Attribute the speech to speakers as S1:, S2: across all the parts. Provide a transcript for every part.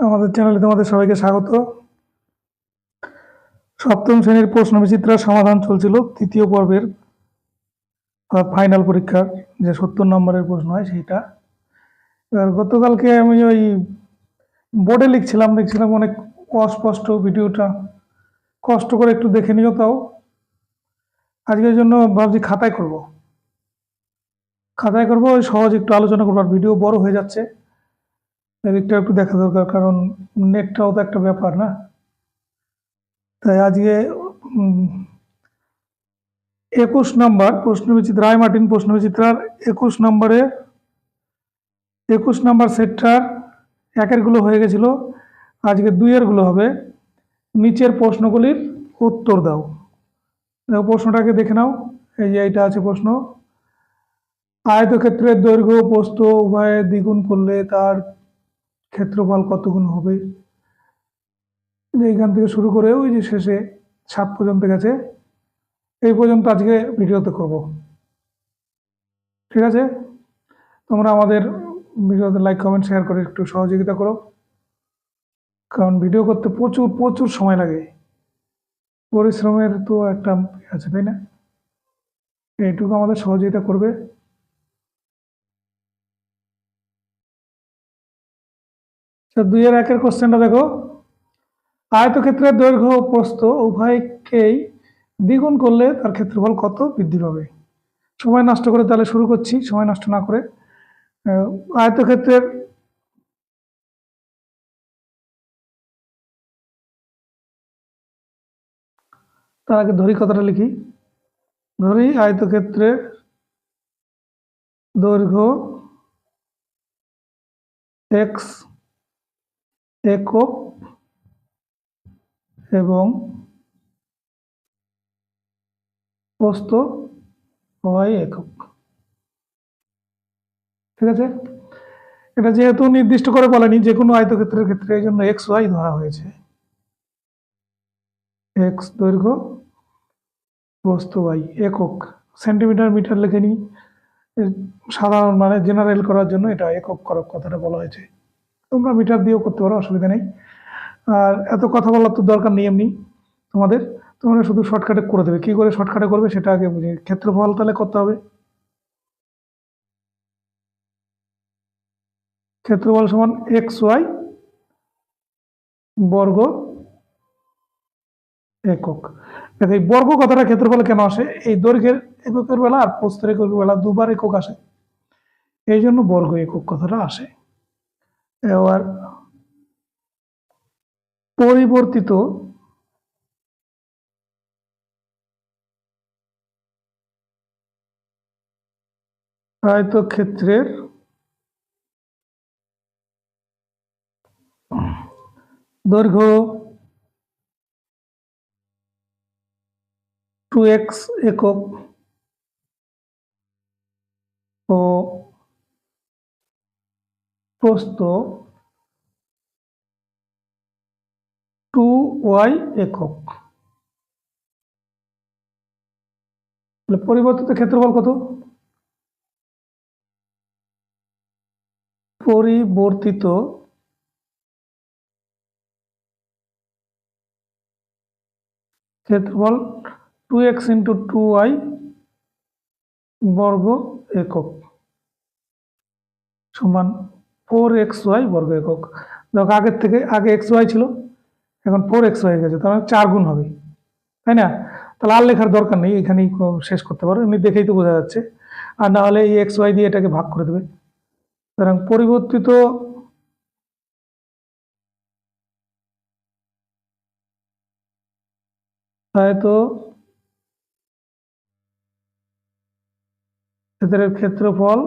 S1: আমাদের চ্যানেলে তোমাদের সবাইকে স্বাগত। সপ্তম শ্রেণির প্রশ্ন বিচিত্রার সমাধান চলছিল তৃতীয় পর্বের ফাইনাল পরীক্ষার যে সত্তর নম্বরের প্রশ্ন হয় সেইটা। এবার গতকালকে আমি ওই বোর্ডে লিখছিলাম দেখছিলাম অনেক অস্পষ্ট ভিডিওটা। কষ্ট করে একটু দেখে নিও তাও। আজকের জন্য ভাবছি খাতায় করব। খাতায় করব, ওই সহজ একটু আলোচনা করব, আর ভিডিও বড় হয়ে যাচ্ছে। এদিকটা একটু দেখা দরকার, কারণ নেটটাও তো একটা ব্যাপার না। তাই আজকে একুশ নম্বর প্রশ্নবিচিত্র, রায় মার্টিন প্রশ্নবিচিত্রার একুশ নম্বরে, একুশ নম্বর সেটটার একেরগুলো হয়ে গেছিল। আজকে দুইয়েরগুলো হবে। নিচের প্রশ্নগুলির উত্তর দাও। প্রশ্নটাকে দেখে নাও। এই যে এইটা আছে প্রশ্ন। আয়তক্ষেত্রের দৈর্ঘ্য প্রস্থ উভয়ে দ্বিগুণ করলে তার ক্ষেত্রফল কত গুণ হবে যে এইখান থেকে শুরু করে ওই যে শেষে সাত পর্যন্ত গেছে। এই পর্যন্ত আজকে ভিডিওতে করব। ঠিক আছে? তোমরা আমাদের ভিডিওতে লাইক কমেন্ট শেয়ার করে একটু সহযোগিতা করো। কারণ ভিডিও করতে প্রচুর প্রচুর সময় লাগে। পরিশ্রমের তো একটা ইয়ে আছে, তাই না? এইটুকু আমাদের সহযোগিতা করবে। দুইয়ের একের কোশ্চেনটা দেখো। আয়তক্ষেত্রের দৈর্ঘ্য ও উভয়কেই দ্বিগুণ করলে তার ক্ষেত্রফল কত? বৃদ্ধি পাবে। সময় নষ্ট করে তাহলে শুরু করছি, সময় নষ্ট না করে। আয়তক্ষেত্রের তার আগে ধরি কথাটা লিখি। ধরি আয়তক্ষেত্রের দৈর্ঘ্য এক্স একক এবং প্রস্থ ওয়াই একক। ঠিক আছে? এটা যেহেতু নির্দিষ্ট করে বলেনি যে কোনো আয়তক্ষেত্রের ক্ষেত্রে, এই জন্য এক্স ওয়াই ধরা হয়েছে। এক্স দৈর্ঘ্য, প্রস্থ ওয়াই একক। সেন্টিমিটার, মিটার লেখেনি এর সাধারণ মানে জেনারেল করার জন্য এটা একক করক কথাটা বলা হয়েছে। তোমরা মিটার দিয়েও করতে পারো, অসুবিধা নেই। আর এত কথা বলার তো দরকার নেই এমনি তোমাদের। তোমরা শুধু শর্টকাটে করে দেবে। কী করে শর্টকাটে করবে সেটা আগে বুঝে ক্ষেত্রফল তাহলে করতে হবে। ক্ষেত্রফল সমান এক্স ওয়াই বর্গ একক। দেখো এই বর্গ কথাটা ক্ষেত্রফল কেন আসে? এই দৈর্ঘ্যের এককের বেলা আর প্রস্থের এককের বেলা দুবার একক আসে। এই জন্য বর্গ একক কথাটা আসে। এবার পরিবর্তিত আয়তক্ষেত্রের দৈর্ঘ্য টু এক্স একক ও প্রস্থ টু ওয়াই একক। পরিবর্তিত ক্ষেত্রফল কত? পরিবর্তিত ক্ষেত্রফল two x into two y বর্গ একক সমান ফোর এক্স ওয়াই বর্গ একক। দেখো আগের থেকে, আগে এক্স ওয়াই ছিল, এখন ফোর এক্স ওয়াই গেছে মানে চার গুণ হবে। তাই না? তাহলে আর লেখার দরকার নেই, এখানেই শেষ করতে পারো। এমনি দেখেই তো বোঝা যাচ্ছে। আর না হলে এই এক্স ওয়াই দিয়ে এটাকে ভাগ করে দেবে। সুতরাং পরিবর্তিত তো ক্ষেত্রের ক্ষেত্রফল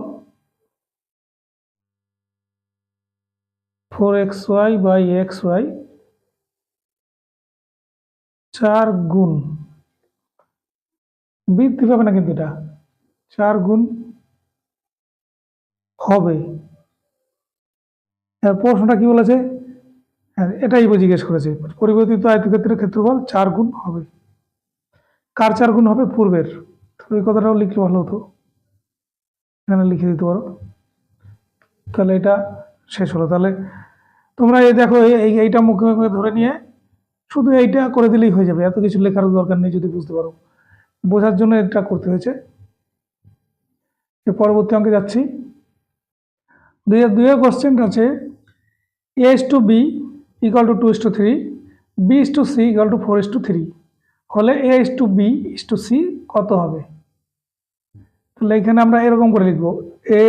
S1: four x y by x y চার গুণ। বৃদ্ধি পাবে না কিন্তু এটা। চার গুণ হবে। আর প্রশ্নটা কি বলেছে? হ্যাঁ এটাই জিজ্ঞেস করেছে। পরিবর্তিত আয়তক্ষেত্রের ক্ষেত্রফল চার গুণ হবে। কার চার গুণ হবে? পূর্বের। এই কথাটাও লিখলে ভালো হতো। এখানে লিখে দিতে পারো। তাহলে এটা শেষ হলো। তাহলে তোমরা এই দেখো, এই- এই, এইটা মুখে মুখে ধরে নিয়ে শুধু এইটা করে দিলেই হয়ে যাবে। এত কিছু লেখার দরকার নেই যদি বুঝতে পারো। বোঝার জন্য এটা করতে হয়েছে। পরবর্তী অঙ্কে যাচ্ছি। দুই দুই কোশ্চেন আছে a is to b equal to two is to three b is to c equal to four is to three হলে a is to b is to c কত হবে? তাহলে এখানে আমরা এরকম করে লিখব এ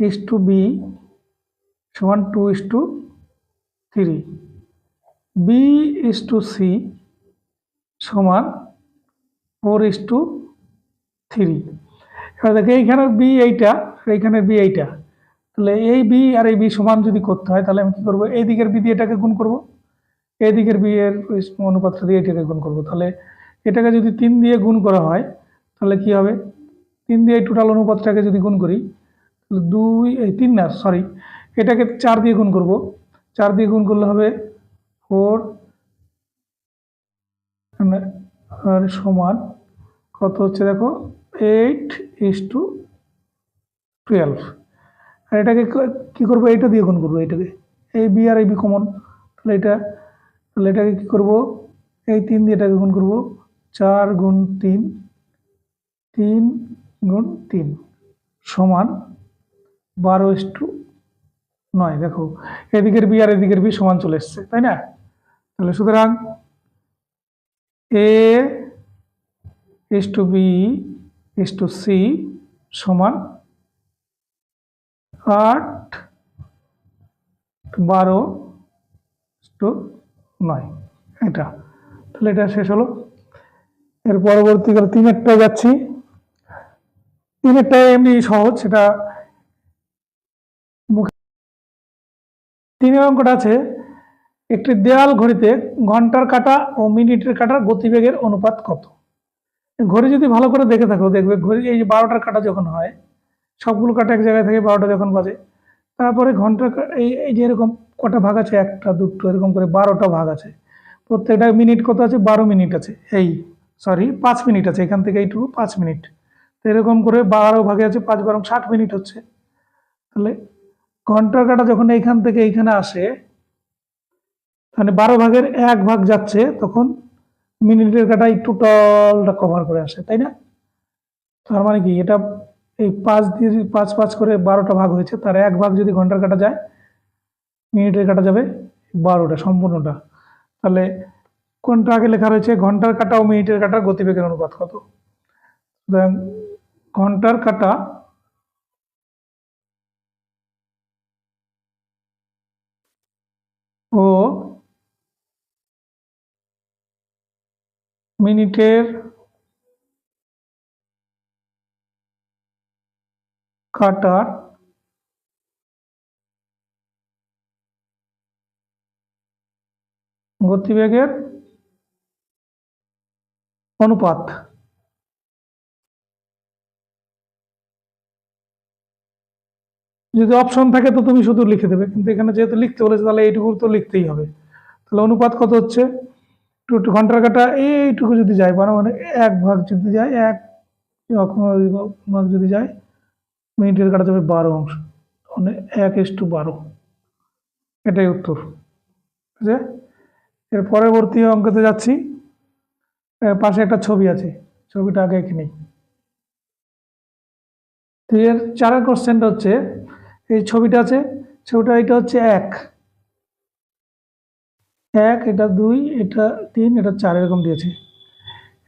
S1: ইস টু বি সমান two is to three b is to c সমান ফোর ইস টু থ্রি এবার দেখো এইখানে বি এইটা আর এইখানে বি এইটা। তাহলে এই বি আর এই বি সমান যদি করতে হয়, তাহলে আমি কী করব? এই দিকের বি দিয়ে এটাকে গুণ করব। এই দিকের বি এর অনুপাতটা দিয়ে এটাকে গুণ করব। তাহলে এটাকে যদি তিন দিয়ে গুণ করা হয়, তাহলে কি হবে? তিন দিয়ে টোটাল অনুপাতটাকে যদি গুণ করি, তাহলে দুই তিন না সরি এটাকে চার দিয়ে গুণ করব। চার দিয়ে গুণ করলে হবে ফোর আর সমান কত হচ্ছে দেখো? এইট ইস টু টুয়েলভ আর এটাকে কী করব? এইটা দিয়ে গুণ করব এইটাকে। এই বি আর এই বি কমন তাহলে এটা, তাহলে এটাকে কী করব? এই তিন দিয়ে এটাকে গুণ করব। চার গুণ তিন তিন গুণ তিন। সমান বারো ইস টু নয়, দেখো। এদিকের বি আর এদিকের বি সমান চলে এসছে, তাই না? তাহলে সুতরাং a is to b is to c সমান আট বারো টু নয়। এটা। তাহলে এটা শেষ হলো। এর পরবর্তীকালে তিনেরটা যাচ্ছি। তিনেরটা এমনি সহজ, সেটা তিনের অঙ্কটা আছে, একটি দেয়াল ঘড়িতে ঘণ্টার কাঁটা ও মিনিটের কাঁটার গতিবেগের অনুপাত কত? ঘড়ি যদি ভালো করে দেখে থাকো, দেখবে ঘড়ি এই যে বারোটার কাঁটা যখন হয়, সবগুলো কাঁটা এক জায়গায় থেকে বারোটা যখন বাজে, তারপরে ঘণ্টার এই এই যে এরকম কটা ভাগ আছে, একটা, দুটো, এরকম করে বারোটা ভাগ আছে, প্রত্যেকটা মিনিট কত আছে? বারো মিনিট আছে, এই সরি পাঁচ মিনিট আছে, এখান থেকে এইটুকু পাঁচ মিনিট, তো এরকম করে বারো ভাগে আছে, পাঁচ বারো ষাট মিনিট হচ্ছে, তাহলে ঘণ্টার কাটা যখন এইখান থেকে এইখানে আসে মানে বারো ভাগের এক ভাগ যাচ্ছে, তখন মিনিটের কাটাই টোটালটা কভার করে আসে, তাই না? তার মানে কি, এটা এই পাঁচ দিয়ে পাঁচ পাঁচ করে বারোটা ভাগ হয়েছে, তার এক ভাগ যদি ঘণ্টার কাটা যায়, মিনিটের কাটা যাবে বারোটা, সম্পূর্ণটা। তাহলে কোনটা আগে লেখা রয়েছে? ঘণ্টার কাটা ও মিনিটের কাটার গতিবেগের অনুপাত কত? সুতরাং ঘণ্টার কাটা ও মিনিটের কাটার গতিবেগের অনুপাত। যদি অপশন থাকে তো তুমি শুধু লিখে দেবে। কিন্তু এখানে যেহেতু লিখতে বলেছে, তাহলে এইটুকু তো লিখতেই হবে। তাহলে অনুপাত কত হচ্ছে? টু টু ঘণ্টার কাটা, এইটুকু যদি যায় মানে মানে এক ভাগ যদি যায়, এক ভাগ যদি যায়, মিনিটের কাটা যাবে বারো অংশ। মানে এক এস টু বারো। এটাই উত্তর। ঠিক আছে এর পরবর্তী অঙ্কতে যাচ্ছি। পাশে একটা ছবি আছে। ছবিটা আগে এখানে তো এর চারের কোশ্চেনটা হচ্ছে এই ছবিটা আছে, ছবিটা এটা হচ্ছে এক। এক, এটা দুই, এটা তিন, এটা চার, এরকম দিয়েছে।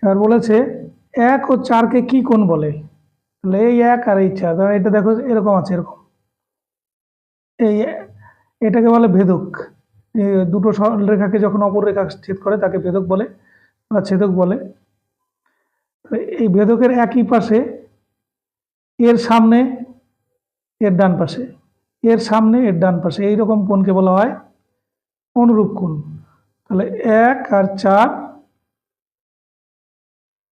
S1: এবার বলেছে, এক ও চারকে কি কোন বলে? তাহলে এই এক আর এই চার ধরো এটা দেখো এরকম আছে, এরকম। এই এটাকে বলে ভেদক। দুটো রেখাকে যখন অপর রেখা ছেদ করে, তাকে ভেদক বলে, বা ছেদক বলে। এই ভেদকের একই পাশে এর সামনে এর ডান পাশে। এর সামনে এর ডান পাশে। এইরকম কোণকে বলা হয় অনুরূপ কোণ। তাহলে এক আর চার,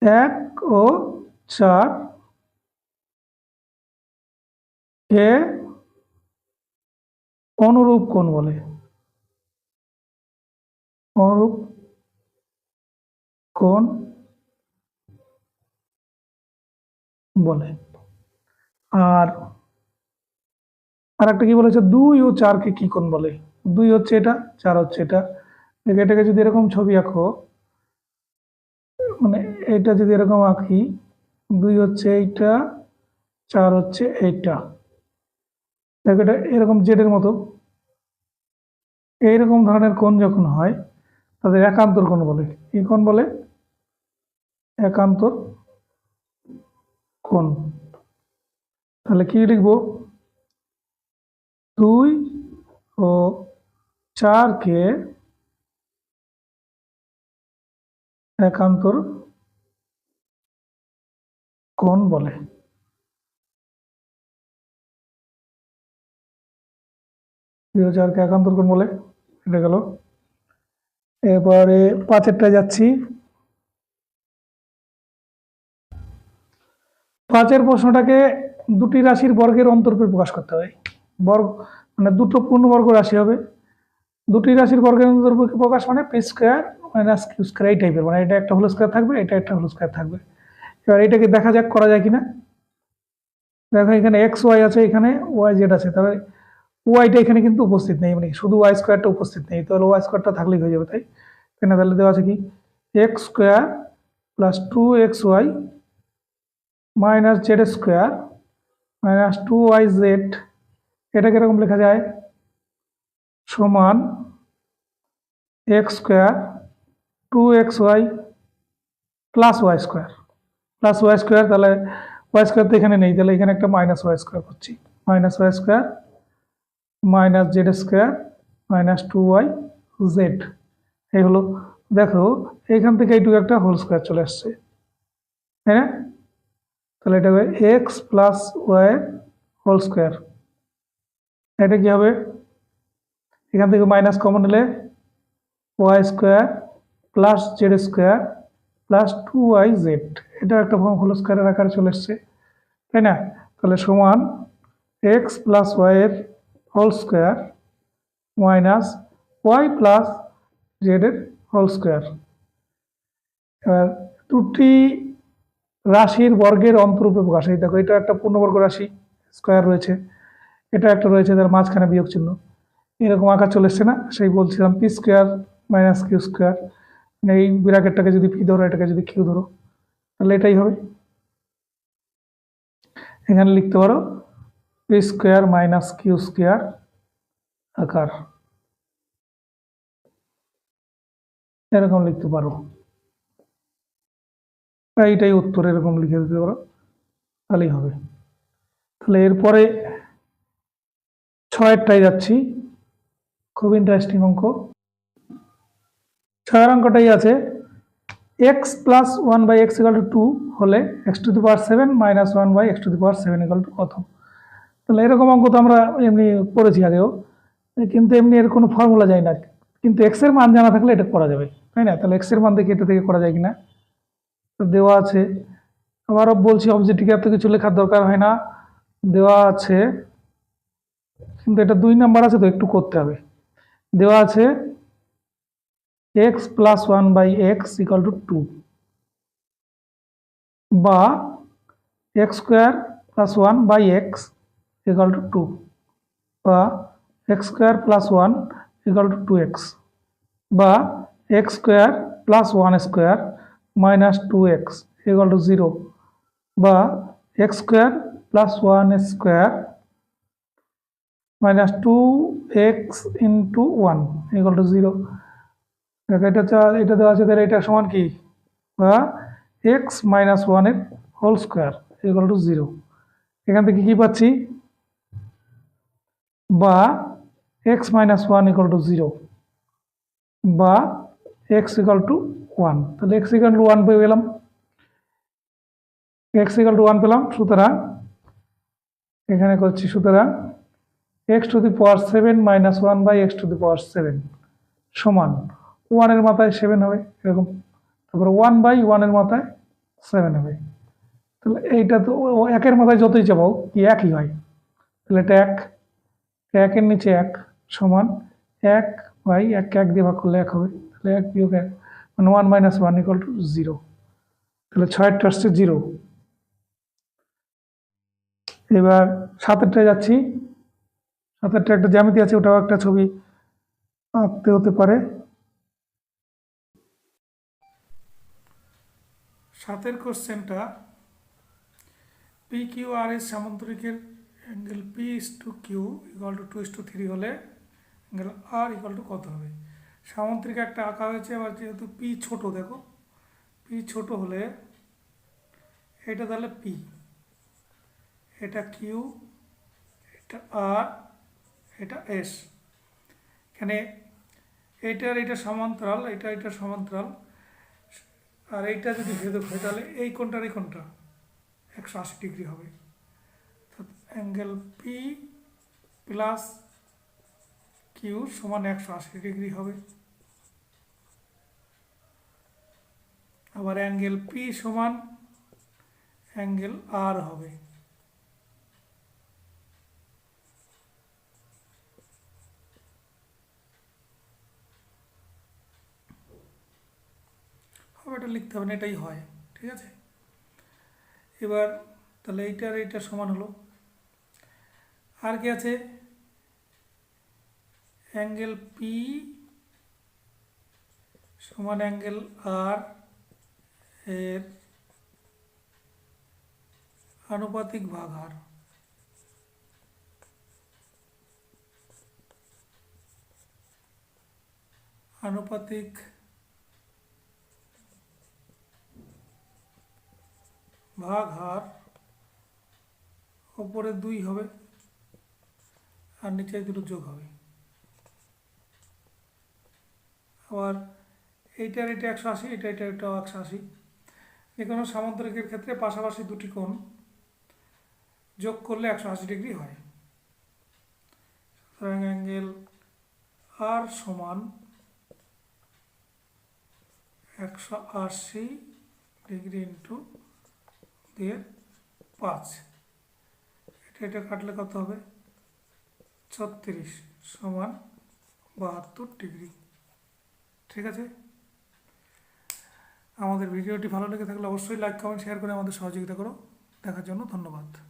S1: এক ও চার কে অনুরূপ কোণ বলে। অনুরূপ কোণ বলে। আর আর একটা কি বলেছে? দুই ও চারকে কি কোণ বলে? দুই হচ্ছে এটা, চার হচ্ছে এটা। এটাকে যদি এরকম ছবি আঁকো মানে এটা যদি এরকম আঁকি, দুই হচ্ছে এইটা, চার হচ্ছে এইটা। দেখো এটা এরকম জেডের মতো। এইরকম ধরনের কোণ যখন হয়, তাদের একান্তর কোণ বলে। কি কোণ বলে? একান্তর কোণ। তাহলে কি লিখব? দুই ও চারকে একান্তর কোণ বলে। চারকে একান্তর কোণ বলে এটা গেল। এবারে পাঁচেরটা যাচ্ছি। পাঁচের প্রশ্নটাকে দুটি রাশির বর্গের অন্তর্পে প্রকাশ করতে হয়। বর্গ মানে দুটো পূর্ণবর্গ রাশি হবে। দুটি রাশির বর্গের প্রকাশ মানে p square minus q square এই টাইপের মানে এটা একটা হোল স্কোয়ার থাকবে, এটা একটা হোল স্কোয়ার থাকবে। এবার এটাকে দেখা যাক করা যায় কিনা। দেখো এখানে এক্স ওয়াই আছে, এখানে ওয়াই জেড আছে। তাহলে ওয়াইটা এখানে কিন্তু উপস্থিত নেই মানে শুধু ওয়াই স্কোয়ারটা উপস্থিত নেই। তাহলে ওয়াই স্কোয়ারটা থাকলেই হয়ে যাবে, তাই? এখানে তাহলে দেওয়া আছে কি? X square plus two x y minus z square minus two y z এটা কীরকম লেখা যায়? সমান x square two x y plus y square plus y square তাহলে ওয়াই স্কোয়ার তো এখানে নেই, তাহলে এখানে একটা মাইনাস ওয়াই স্কোয়ার করছি। Minus y square minus z square minus two y z এই হলো, দেখো এইখান থেকে এইটুকু একটা হোল স্কোয়ার চলে আসছে। তাই না? তাহলে এটা হবে x plus y whole square এটা কি হবে? এখান থেকে মাইনাস কমন নিলে y square plus z square plus two y z এটা একটা ফর্ম হোল স্কোয়ারের আকারে চলে এসছে, তাই না? তাহলে সমান এক্স প্লাস ওয়াইয়ের whole square minus y plus জেডের whole square এবার দুটি রাশির বর্গের অন্তরূপে প্রকাশ এই দেখো, এটা একটা পূর্ণবর্গ রাশি স্কোয়ার রয়েছে। এটা একটা রয়েছে তার মাঝখানে বিয়োগ চিহ্ন। এরকম আঁকা চলে এসছে না? সেই বলছিলাম p square minus q square এই ব্র্যাকেটটাকে যদি পি ধরো, এটাকে যদি কিউ ধরো, তাহলে এটাই হবে। এখানে লিখতে পারো p square minus q square আকার। এরকম লিখতে পারো। এইটাই উত্তর, এরকম লিখে দিতে পারো, তাহলেই হবে। তাহলে এরপরে ছয়েরটাই যাচ্ছি। খুব ইন্টারেস্টিং অঙ্ক। ছয়ের অঙ্কটাই আছে। X plus one by x equal to two হলে x to the power seven minus one by x to the power seven equal to কত? তাহলে এরকম অঙ্ক তো আমরা এমনি পড়েছি আগেও। কিন্তু এমনি এর কোনো ফর্মুলা যায় না। কিন্তু এক্সের মান জানা থাকলে এটা করা যাবে, তাই না? তাহলে এক্সের মান দেখে এটা থেকে করা যায় কিনা? তো দেওয়া আছে। আবারও বলছি অবজেক্টিভে এত কিছু লেখার দরকার হয় না। দেওয়া আছে কিন্তু এটা দুই নাম্বার আছে তো, একটু করতে হবে। দেওয়া আছে x plus one by x equal to two বা x square plus one by x equal to two বা x square plus one equal to two x বা x square plus one square minus two x equal to zero বা x square plus one square minus two x into one equal to zero দেখো, এটা এটা দেওয়া আছে, তাহলে এটা সমান কি? বা এক্স মাইনাস ওয়ানের whole square equal to zero এখান থেকে কি পাচ্ছি? বা x minus one equal to zero বা এক্স ইকাল টু ওয়ান তাহলে এক্স ইকাল টু ওয়ান পেয়ে গেলাম। এক্স ইকাল টু ওয়ান পেলাম, সুতরাং এখানে করছি, সুতরাং x to the power seven minus one by x to the power seven সমান ওয়ানের মাথায় সেভেন হবে, এরকম। তারপরে ওয়ান বাই ওয়ানের মাথায় সেভেন হবে। তাহলে এইটা তো একের মাথায় যতই চাপাও, কি একই হয়? তাহলে এটা এক, একের নিচে এক সমান এক বাই এক এক দিয়ে ভাগ করলে এক হবে। তাহলে এক বিয়োগ এক মানে one minus one equal to zero তাহলে ছয়েরটা আসছে জিরো এবার সাতেরটায় যাচ্ছি। সাতেরটা একটা জ্যামিতি আছে, ওটাও একটা ছবি আঁকতে হতে পারে। সাতের কোশ্চেনটা P Q R S সামান্তরিকের angle p is to q equal to two is to three হলে অ্যাঙ্গেল আর ইকুয়াল টু কত হবে? সামান্তরিক একটা আঁকা হয়েছে, আবার যেহেতু পি ছোট, দেখো, পি ছোট হলে এটা তাহলে পি, এটা কিউ, এটা আর এটা এস এখানে এইটার এটা সমান্তরাল এটা এটা সমান্তরাল। আর এইটা যদি ভেদক হয়, তাহলে এই কোনটার এই কোনটা একশো আশি ডিগ্রি হবে। অ্যাঙ্গেল পি প্লাস কিউ সমান একশো আশি ডিগ্রি হবে। আবার অ্যাঙ্গেল পি সমান অ্যাঙ্গেল আর হবে। এটা লিখতে হবে না, এটাই হয়, ঠিক আছে? এবার তাহলে এইটার এইটা সমান হলো। আর কি আছে? অ্যাঙ্গেল পি সমান অ্যাঙ্গেল আর এর আনুপাতিক ভাগ হার আনুপাতিক ভাগ হার ওপরে দুই হবে আর নিচে দুটো যোগ হবে। আবার এইটার এটা একশো আশি, এটা এটা এটাও একশো আশি। যে কোনো সামান্তরিকের ক্ষেত্রে পাশাপাশি দুটি কোণ যোগ করলে একশো আশি ডিগ্রি হয়। সুতরাং অ্যাঙ্গেল আর সমান একশো আশি ডিগ্রি ইন্টু দিয়ে পাঁচ। এটা এটা কাটলে কত হবে? ছত্রিশ সমান বাহাত্তর ডিগ্রি। ঠিক আছে? আমাদের ভিডিওটি ভালো লেগে থাকলে অবশ্যই লাইক, কমেন্ট, শেয়ার করে আমাদের সহযোগিতা করো। দেখার জন্য ধন্যবাদ।